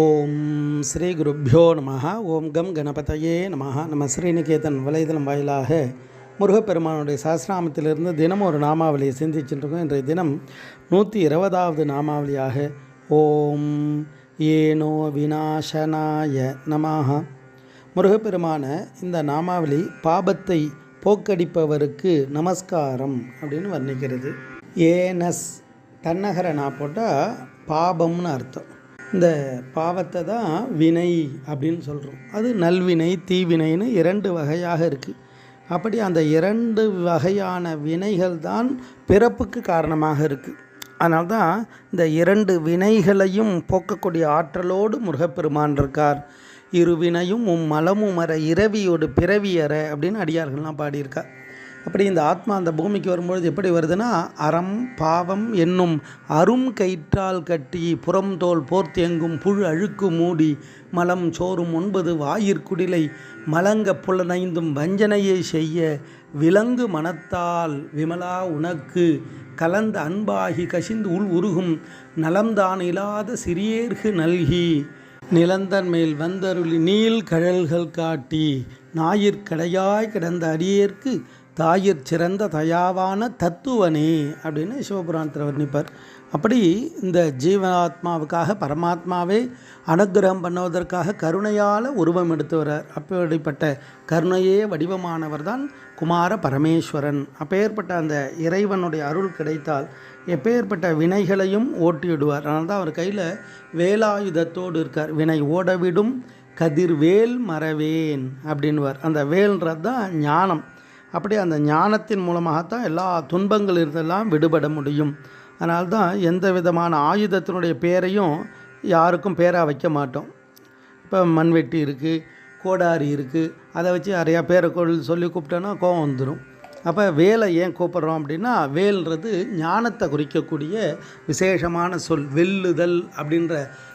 ஓம் ஸ்ரீ குருப்பியோ நம ஓம் கம் கணபதையே நம நம்ம ஸ்ரீநிகேதன் வலைதளம் வாயிலாக முருகப்பெருமானுடைய சஹஸ்ராமத்திலிருந்து தினம் ஒரு நாமாவளியை சிந்திச்சுருக்கோம் இன்றைய தினம் நூற்றி இருபதாவது நாமாவளியாக ஓம் ஏனோ விநாசனாய நமஹா. முருகப்பெருமான இந்த நாமாவளி பாபத்தை போக்கடிப்பவருக்கு நமஸ்காரம் அப்படின்னு வர்ணிக்கிறது. ஏனஸ் தன்னகர நான் போட்டால் பாபம்னு அர்த்தம். இந்த பாவத்தை தான் வினை அப்படின்னு சொல்கிறோம் அது நல்வினை தீவினைன்னு இரண்டு வகையாக இருக்குது அப்படி அந்த இரண்டு வகையான வினைகள் தான் பிறப்புக்கு காரணமாக இருக்குது அதனால தான் இந்த இரண்டு வினைகளையும் போக்கக்கூடிய ஆற்றலோடு முருகப்பெருமான் இருக்கார். இருவினையும் உம் மலமும் அற இரவியோடு பிறவியற அப்படின்னு அடியார்கள்லாம் பாடியிருக்கா. அப்படி இந்த ஆத்மா அந்த பூமிக்கு வரும்பொழுது எப்படி வருதுன்னா அறம் பாவம் என்னும் அரும் கயிற்றால் கட்டி புறம் தோல் போர்த்தேங்கும் புழு அழுக்கு மூடி மலம் சோறும் ஒன்பது வாயிற்குடிலை மலங்க புலனைந்தும் வஞ்சனையை செய்ய விலங்கு மனத்தால் விமலா உனக்கு கலந்த அன்பாகி கசிந்து உள் உருகும் நலம்தான் இல்லாத சிறியேர்கு நல்கி நிலந்தன் மேல் வந்தருளி நீள் கழல்கள் காட்டி ஞாயிற்கடையாய் கிடந்த அடியேற்கு தாயிற் சிறந்த தயாவான தத்துவனே அப்படின்னு சிவபுராணத்தில் வர்ணிப்பார். அப்படி இந்த ஜீவாத்மாவுக்காக பரமாத்மாவே அனுகிரகம் பண்ணுவதற்காக கருணையால் உருவம் எடுத்து வர்றார். அப்படிப்பட்ட கருணையே வடிவமானவர் தான் குமார பரமேஸ்வரன். அப்பேற்பட்ட அந்த இறைவனுடைய அருள் கிடைத்தால் எப்பேற்பட்ட வினைகளையும் ஓட்டிவிடுவார். அதனால தான் அவர் கையில் வேலாயுதத்தோடு இருக்கார். வினை ஓடவிடும் கதிர்வேல் மறவேன் அப்படின்வார் அந்த வேல்ன்றது தான் ஞானம். அப்படி அந்த ஞானத்தின் மூலமாகத்தான் எல்லா துன்பங்கள் இருந்தெல்லாம் விடுபட முடியும். அதனால் தான் எந்த விதமான ஆயுதத்தினுடைய பேரையும் யாருக்கும் பேராக வைக்க மாட்டோம். இப்போ மண்வெட்டி இருக்குது கோடாரி இருக்குது அதை வச்சு நிறையா பேரை கொள் சொல்லி கூப்பிட்டோன்னா கோவம் வந்துடும் அப்போ வேலை ஏன் கூப்பிட்றோம் அப்படின்னா வேல்ன்றது ஞானத்தை குறிக்கக்கூடிய விசேஷமான சொல் வெல்லுதல் அப்படின்ற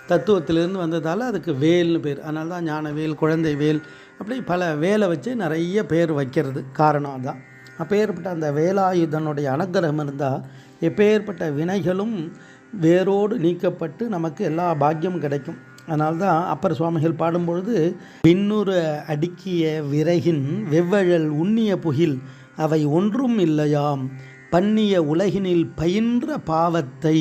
தத்துவத்திலிருந்து வந்ததால் அதுக்கு வேல்னு பேர். அதனால தான் ஞானவேல் குழந்தை வேல் அப்படி பல வேலை வச்சு நிறைய பேர் வைக்கிறது காரணம் தான் அப்பேற்பட்ட அந்த வேலாயுதனுடைய அனுகிரகம் இருந்தால் எப்பேற்பட்ட வினைகளும் வேரோடு நீக்கப்பட்டு நமக்கு எல்லா பாக்கியமும் கிடைக்கும். அதனால தான் அப்பர் சுவாமிகள் பாடும்பொழுது பின்னுறு அடுக்கிய விறகின் வெவ்வழல் உண்ணிய புகில் அவை ஒன்றும் இல்லையாம். பண்ணிய உலகினில் பயின்ற பாவத்தை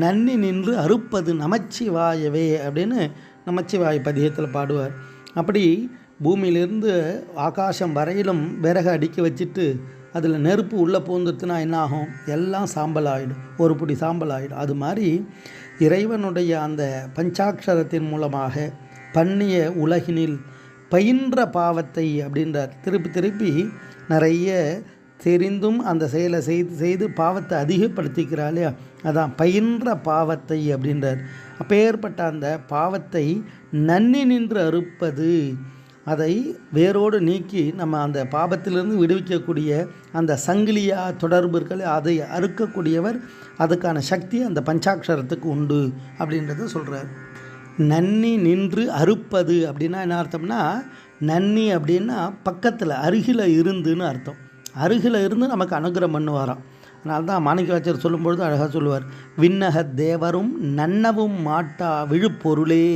நன்னி நின்று அறுப்பது நமச்சிவாயவே அப்படின்னு நமச்சிவாய பதியத்தில் பாடுவார். அப்படி பூமியிலிருந்து ஆகாசம் வரையிலும் விறகு அடுக்கி வச்சுட்டு அதில் நெருப்பு உள்ளே பூந்துட்டுனா என்ன ஆகும் எல்லாம் சாம்பல் ஆகிடும் ஒரு பிடி சாம்பல் ஆகிடும் அது மாதிரி இறைவனுடைய அந்த பஞ்சாட்சரத்தின் மூலமாக பண்ணிய உலகினில் பயின்ற பாவத்தை அப்படின்றார். திருப்பி திருப்பி நிறைய தெரிந்தும் அந்த செயலை செய்து செய்து பாவத்தை அதிகப்படுத்திக்கிறா இல்லையா அதான் பயின்ற பாவத்தை அப்படின்றார். அப்பேற்பட்ட அந்த பாவத்தை நன்னி நின்று அறுப்பது அதை வேரோடு நீக்கி நம்ம அந்த பாபத்திலிருந்து விடுவிக்கக்கூடிய அந்த சங்கிலியா தொடர்பு இருக்கல அதை அறுக்கக்கூடியவர் அதுக்கான சக்தி அந்த பஞ்சாட்சரத்துக்கு உண்டு அப்படின்றத சொல்கிறார் நன்னி நின்று அறுப்பது அப்படின்னா என்ன அர்த்தம்னா நன்னி அப்படின்னா பக்கத்தில் அருகில் இருந்துன்னு அர்த்தம். அருகில் இருந்து நமக்கு அனுகிரகம் பண்ணுவாராம். அதனால தான் மாணிக்கவாச்சர் சொல்லும்பொழுது அழகாக சொல்லுவார் விண்ணக தேவரும் நன்னவும் மாட்டா விழுப்பொருளே.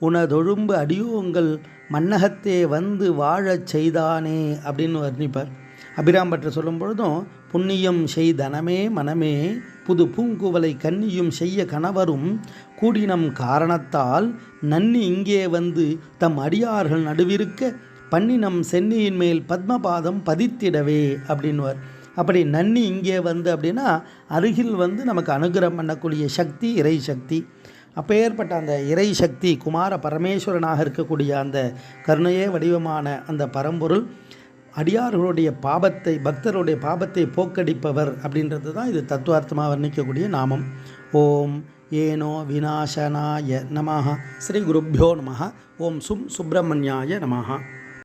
உனதொழும்பு அடியோங்கள் மன்னகத்தே வந்து வாழச் செய்தானே அப்படின்னு வர்ணிப்பார். அபிராம்பற்ற சொல்லும் பொழுதும் புண்ணியம் செய்தனமே மனமே புது பூங்குவலை கன்னியும் செய்ய கணவரும் கூடினம் காரணத்தால் நன்னி இங்கே வந்து தம் அடியார்கள் நடுவிருக்க பன்னினம் சென்னியின் மேல் பத்மபாதம் பதித்திடவே அப்படின்வார் அப்படி நன்னி இங்கே வந்து அப்படின்னா அருகில் வந்து நமக்கு அனுகிரகம் பண்ணக்கூடிய சக்தி இறை சக்தி. அப்பேற்பட்ட அந்த இறை சக்தி குமார பரமேஸ்வரனாக இருக்கக்கூடிய அந்த கருணையே வடிவமான அந்த பரம்பொருள் அடியார்களுடைய பாபத்தை பக்தருடைய பாபத்தை போக்கடிப்பவர் அப்படின்றது தான் இது தத்துவார்த்தமாக வர்ணிக்கக்கூடிய நாமம். ஓம் ஏனோ விநாசனாய நமஹா. ஸ்ரீ குருப்பியோ நமஹா. ஓம் சும் சுப்பிரமணியாய நமஹா.